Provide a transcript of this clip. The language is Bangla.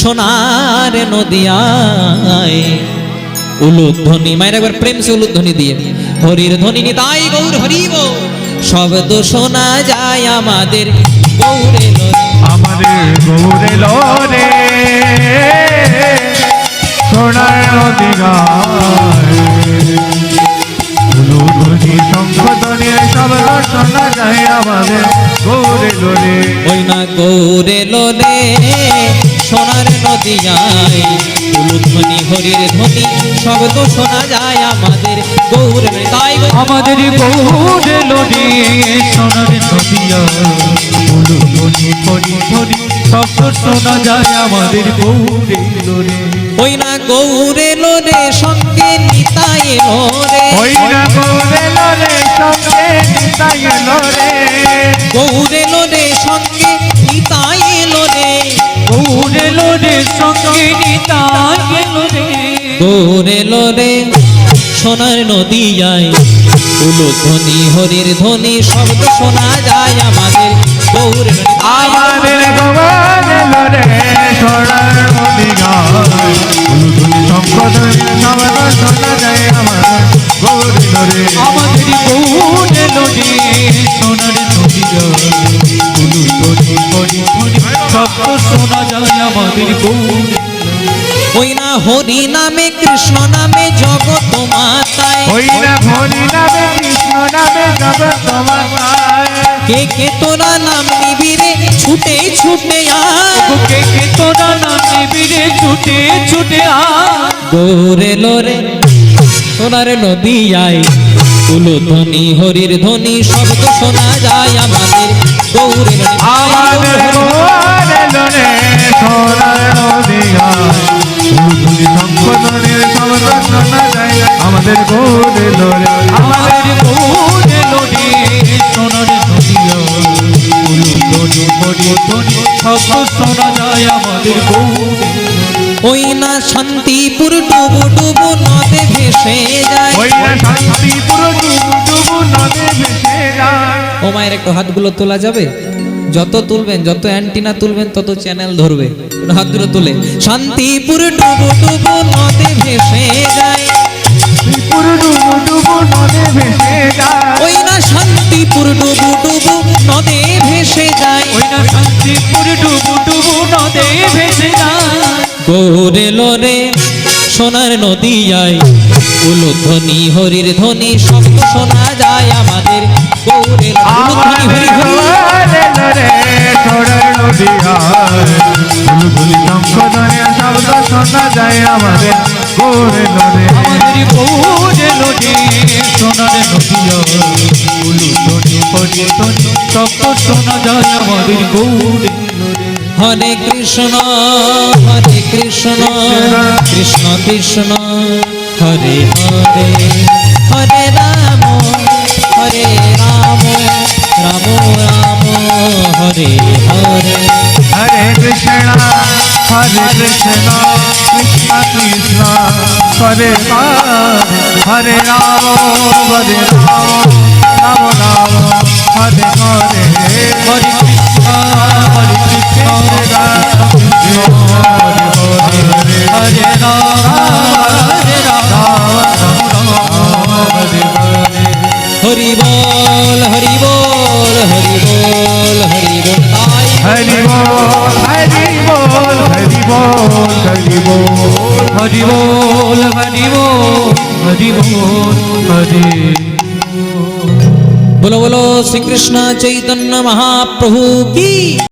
সোনার নদিয়ায়। উলুধ্বনি মায়ের একবার প্রেম সে উলুধ্বনি দিয়ে। হরির ধ্বনি নিতাই গৌর হরিব। শব্দ শোনা যায় আমাদের গৌরে আমাদের গৌরে লরে সোনার নদী গায় উলুধ্বনি শঙ্খধ্বনি শব্দ শোনা যায় আমাদের গৌরে লরে ওই না গৌরে লোলে সোনার নদিয়ায় উলুধ্বনি হরির ধ্বনি শব্দ শোনা যায় আমাদের গৌরে তাই আমাদের গৌরে লরে সোনার নদিয়া উলুধ্বনি ধনি ধনি শব্দ শোনা যায় আমাদের গৌরে লরে ওই না গৌরে লোরে সঙ্গে নিতাই লোরে ওই না গৌরে লরে সঙ্গে নিতাই লরে গৌরে লোরে সঙ্গে গোরেলো রে। সোনার নদিয়ায়। উলুধ্বনি হরির ধ্বনি শব্দ শোনা যায় আমাদের। গৌর আমাদের গোরেলো রে সোনার নদিয়ায়। শব্দ যায় আমাদের। গৌরেলো রে আমাদের গৌরেলো রে। সোনার নদিয়ায়। হরির ধ্বনি শব্দ শোনা যায় আমাদের। গৌর ওই না হরি নামে কৃষ্ণ নামে জগৎ মাতায় ওই না হরি নামে কৃষ্ণ নামে জগৎ তোমায় কে কে তোরা নাম নিবিরে ছুটে ছুটে আয়। বুকে কে তোরা নামে বীরে ছুটে ছুটে আয়। গৌরে লোরে সোনার নদিয়ায় তুলো ধ্বনি হরির ধ্বনি শব্দ শোনা যায় আমাদের। লোরে। আমাদের গোরে গোরে সোনার বড়ি যায় আমাদের গোরে ওই না শান্তিপুর ডুবু ডুবু নদে ভেসে যায়। ওই না শান্তিপুর ডুবু ডুবু নদে ভেসে যায়। ও মায়ের একটু হাতগুলো তোলা যাবে? যত তুলবেন যত অ্যান্টিনা তুলবেন তত চ্যানেল ধরবে। হাতগুলো তুলে। শান্তিপুর ডুবু ডুবু নদে ভেসে যায়। শান্তিপুর ডুবু ডুবু নদে ভেসে যায় ওই না শান্তিপুর ডুবু ডুবু যায় ওই না হরির ধ্বনি শব্দ শোনা যায় আমাদের গৌরে উলুধ্বনি হরি হরি শব্দ শোনা যায় আমাদের গোরে লরে আমাদের গোরে লরে সোনার নদিয়ায় বুলবুলি পরি তনি শব্দ শোনা যায় আমাদের গোরে লরে হরে কৃষ্ণ হরে কৃষ্ণ কৃষ্ণ কৃষ্ণ হরে হরে। হরে রাম হরে রাম রাম রাম হরে হরে। হরে কৃষ্ণ হরে কৃষ্ণ। হরে রাম হরে রাম হরে রাম রাম রাম হরে হরে হরে কৃষ্ণ হরে কৃষ্ণ হরে হরে হরি বল হরি বল হরি বল হরি বল হরি বল হরি বল হরি বল হরি বল హరివోల్ హరివోల్ హరివోల్ హరి బులవలో శ్రీకృష్ణ చైతన్య మహాప్రభు